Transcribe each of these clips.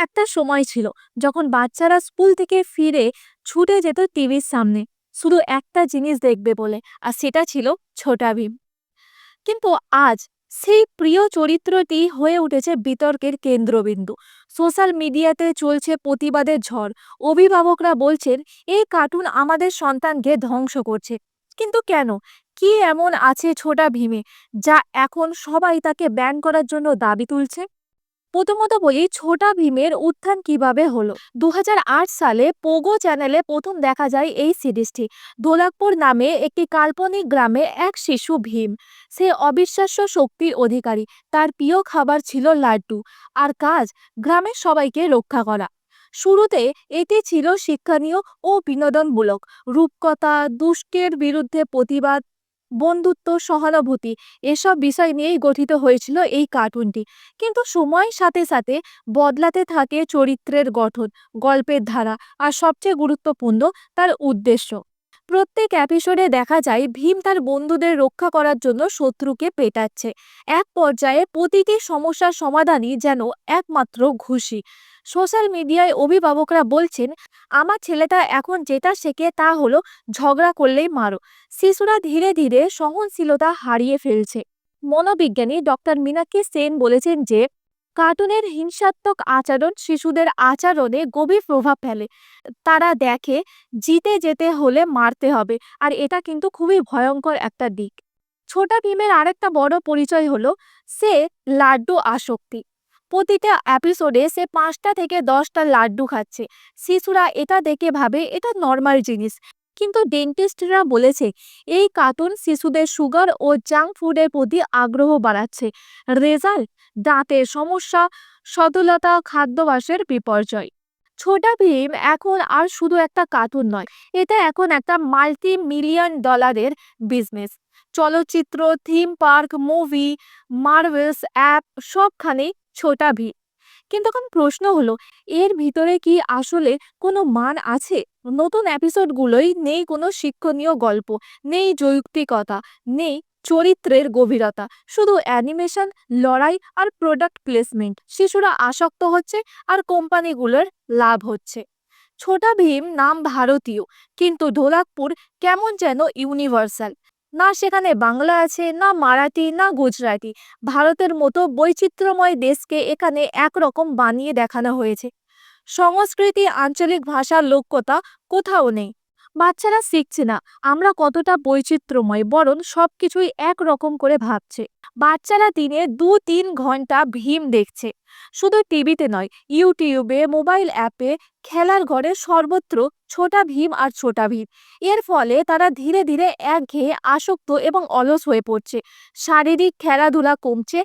একটা সময় ছিল যখন বাচ্চারা স্কুল থেকে ফিরে ছুটে যেত টিভির সামনে। শুধু একটা জিনিস দেখবে বলে, আর সেটা ছিল ছোটা ভীম কিন্তু আজ সেই প্রিয় চরিত্রটি হয়ে উঠেছে বিতর্কের কেন্দ্রবিন্দু। সোশ্যাল মিডিয়াতে চলছে প্রতিবাদের ঝড়। অভিভাবকরা বলছেন, এই কার্টুন আমাদের সন্তানকে ধ্বংস করছে। কিন্তু কেন? কি এমন আছে ছোটা ভীমে যা এখন সবাই তাকে ব্যান করার জন্য দাবি তুলছে? প্রথমত বলি, ছোটা ভীমের উত্থান কীভাবে হলো? দু হাজার আট সালে পোগো চ্যানেলে প্রথম দেখা যায় এই সিরিজটি। দোলাকপুর নামে একটি কাল্পনিক গ্রামে এক শিশু ভীম। সে অবিশ্বাস্য শক্তির অধিকারী। তার প্রিয় খাবার ছিল লাড্ডু। আর কাজ, গ্রামের সবাইকে রক্ষা করা। শুরুতে এটি ছিল শিক্ষণীয় ও বিনোদনমূলক। রূপকথা দুষ্কের বিরুদ্ধে প্রতিবাদ বন্ধুত্ব, সহানুভূতি এসব বিষয় নিয়েই গঠিত হয়েছিল এই কার্টুনটি কিন্তু সময়ের সাথে সাথে বদলাতে থাকে চরিত্রের গঠন, গল্পের ধারা আর সবচেয়ে গুরুত্বপূর্ণ তার উদ্দেশ্য। প্রত্যেক এপিসোডে দেখা যায় ভীম তার বন্ধুদের রক্ষা করার জন্য শত্রুকে পেটাচ্ছে। এক পর্যায়ে প্রতিটি সমস্যার সমাধানই যেন একমাত্র ঘুষি। সোশ্যাল মিডিয়ায় অভিভাবকরা বলছেন, আমার ছেলেটা এখন যেটা শেখে তা হলো ঝগড়া করলেই মারো। শিশুরা ধীরে ধীরে সহনশীলতা হারিয়ে ফেলছে। মনোবিজ্ঞানী ডক্টর মীনাক্ষী সেন বলেছেন যে, কার্টুনের হিংসাত্মক আচরণ শিশুদের আচরণে গভীর প্রভাব ফেলে। তারা দেখে জিতে যেতে হলে মারতে হবে, আর এটা কিন্তু খুবই ভয়ঙ্কর একটা দিক। ছোটা ভীমের আরেকটা বড় পরিচয় হলো, সে লাড্ডু আসক্তি। প্রতিটা এপিসোডে সে পাঁচটা থেকে দশটা লাড্ডু খাচ্ছে। শিশুরা এটা দেখে ভাবে এটা নর্মাল জিনিস। কিন্তু ডেন্টিস্টরা বলেছে, এই কার্টুন শিশুদের সুগার ও জাঙ্ক ফুডের প্রতি আগ্রহ বাড়াচ্ছে। রেজাল্ট দাঁতের সমস্যা, সদলতা খাদ্যাভ্যাসের বিপর্যয়। ছোটা ভীম এখন আর শুধু একটা কার্টুন নয়, এটা এখন একটা মাল্টি মিলিয়ন ডলারের বিজনেস চলচ্চিত্র theme park movie Marvels app সবখানেই ছোটা ভীম কিন্তু এখন প্রশ্ন হলো, এর ভিতরে কি আসলে কোনো মান আছে? নতুন এপিসোডগুলোই নেই কোনো শিক্ষণীয় গল্প, নেই যৌক্তিকতা, নেই চরিত্রের গভীরতা। শুধু অ্যানিমেশন, লড়াই আর প্রোডাক্ট প্লেসমেন্ট। শিশুরা আসক্ত হচ্ছে আর কোম্পানিগুলোর লাভ হচ্ছে। ছোটা ভীম নাম ভারতীয়, কিন্তু ঢোলাকপুর কেমন যেন ইউনিভার্সাল। না সেখানে বাংলা আছে, না মারাঠি, না গুজরাটি। ভারতের মতো বৈচিত্র্যময় দেশকে এখানে একরকম বানিয়ে দেখানো হয়েছে। সংস্কৃতি, আঞ্চলিক ভাষার লোক্যতা কোথাও নেই। বাচ্চারা শিখছে না। আমরা কতটা বৈচিত্র্যময়, বরং সব কিছুই একরকম করে ভাবছে। বাচ্চারা দিনে দু তিন ঘণ্টা ভীম দেখছে। শুধু টিভিতে নয়, ইউটিউবে, মোবাইল অ্যাপে, খেলার ঘরে সর্বত্র ছোটা ভীম আর ছোটা ভীম। এর ফলে তারা ধীরে ধীরে একঘেয়ে আসক্ত এবং অলস হয়ে পড়ছে। শারীরিক খেলাধুলা কমছে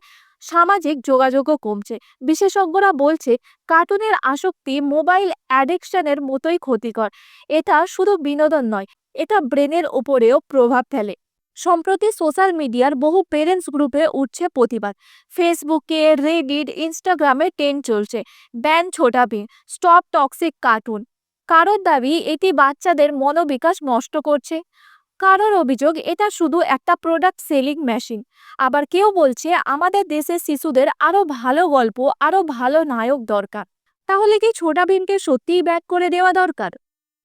সামাজিক যোগাযোগও কমছে। বিশেষজ্ঞরা বলছে, কার্টুনের আসক্তি মোবাইল অ্যাডিকশনের মতোই ক্ষতিকর। এটা শুধু বিনোদন নয়, এটা ব্রেনের ওপরেও প্রভাব ফেলে। সম্প্রতি সোশ্যাল মিডিয়ার বহু পেরেন্টস গ্রুপে উঠছে প্রতিবাদ। ফেসবুকে, রেডিট, ইনস্টাগ্রামে ট্রেন্ড চলছে। Ban Chhota Bheem stop toxic cartoon. কারোর দাবি, এটি বাচ্চাদের মনোবিকাশ নষ্ট করছে। কারোর অভিযোগ, এটা শুধু একটা প্রোডাক্ট সেলিং মেশিন আবার কেউ বলছে, আমাদের দেশের শিশুদের আরও ভালো গল্প আরও ভালো নায়ক দরকার। তাহলে কি ছোটা ভীমকে সত্যিই ব্যাক করে দেওয়া দরকার?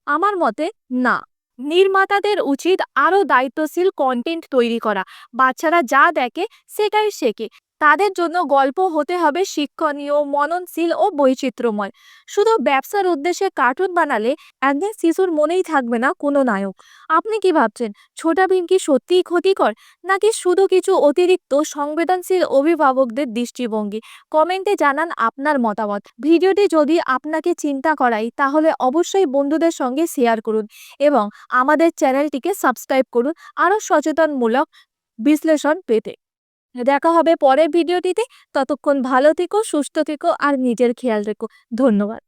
আমার মতে, না। নির্মাতাদের উচিত আরও দায়িত্বশীল কন্টেন্ট তৈরি করা। বাচ্চারা যা দেখে, সেটাই শেখে। তাদের জন্য গল্প হতে হবে শিক্ষণীয়, মননশীল ও বৈচিত্র্যময়। শুধু ব্যবসার উদ্দেশ্যে কার্টুন বানালে একদিন শিশুর মনেই থাকবে না কোনো নায়ক। আপনি কি ভাবছেন, ছোটা ভীম কি সত্যিই ক্ষতিকর, নাকি শুধু কিছু অতিরিক্ত সংবেদনশীল অভিভাবকদের দৃষ্টিভঙ্গি? কমেন্টে জানান আপনার মতামত। ভিডিওটি যদি আপনাকে চিন্তা করাই তাহলে অবশ্যই বন্ধুদের সঙ্গে শেয়ার করুন এবং আমাদের চ্যানেলটিকে সাবস্ক্রাইব করুন। আরও সচেতনমূলক বিশ্লেষণ পেতে। দেখা হবে পরের ভিডিওটিতে। ততক্ষণ ভালো থেকো সুস্থ থেকো আর নিজের খেয়াল রেখো। ধন্যবাদ।